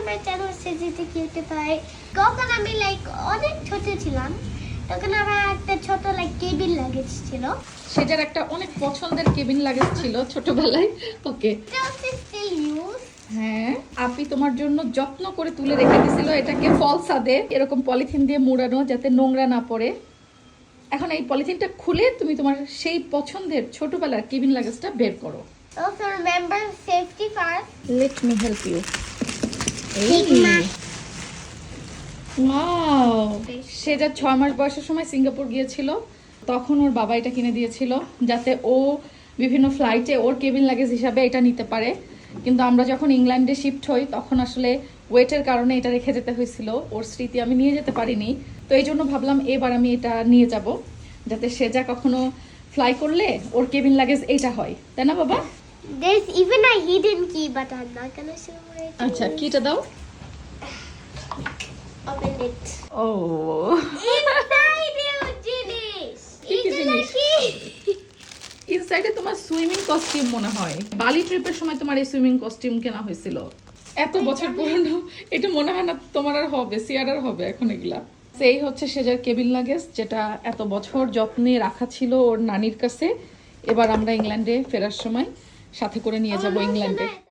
তোমার চ্যানেল সেজিতে খেলতে পাই কখন আমি লাইক অনেক ছোট ছিলাম তখন আমার একটা ছোট লাইক কেবিন লাগেজ ছিল। সেটার একটা অনেক পছন্দের কেবিন লাগেজ ছিল ছোটবেলায়। ওকে হ্যাঁ আপি তোমার জন্য যত্ন করে তুলে রেখে দিছিল এটাকে ফলসাদে এরকম পলিথিন দিয়ে মুড়ানো যাতে নোংরা না পড়ে। এখন এই পলিথিনটা খুলে তুমি তোমার সেই পছন্দের ছোটবেলার কেবিন লাগেজটা বের করো। Also remember safety first. Help you Sigma. Wow সে যা ছয় মাস বয়সের সময় সিঙ্গাপুর গিয়েছিল তখন ওর বাবা এটা কিনে দিয়েছিল যাতে ও বিভিন্ন ফ্লাইটে ওর কেবিন লাগেজ হিসাবে এটা নিতে পারে। কিন্তু আমরা যখন ইংল্যান্ডে শিফট হই তখন আসলে ওয়েটের কারণে এটা রেখে যেতে হয়েছিল। ওর স্মৃতি আমি নিয়ে যেতে পারিনি। তো এই জন্য ভাবলাম এবার আমি এটা নিয়ে যাব যাতে সে যা কখনো ফ্লাই করলে ওর কেবিন লাগেজ এইটা হয়। তাই না বাবা? There's even a hidden key, but I'm not gonna show it. আচ্ছা কিটা দাও Open it. O Inside you, জিনিস। কি এই জিনিস? ইনসাইডে তোমার সুইমিং কস্টিউম মনে হয় বালি ট্রিপের সময় তোমার এই সুইমিং কস্টিউম কেনা হয়েছিল এত বছর পুরনো এটা মনে হয় না তোমার আর হবে সিয়ার আর হবে এখন এগুলা সেই হচ্ছে সেজার কেবিন লাগেজ যেটা এত বছর যত্নে রাখা ছিল ওর নানির কাছে এবার আমরা ইংল্যান্ডে ফেরার সময় সাথে করে নিয়ে যাব ইংল্যান্ডে।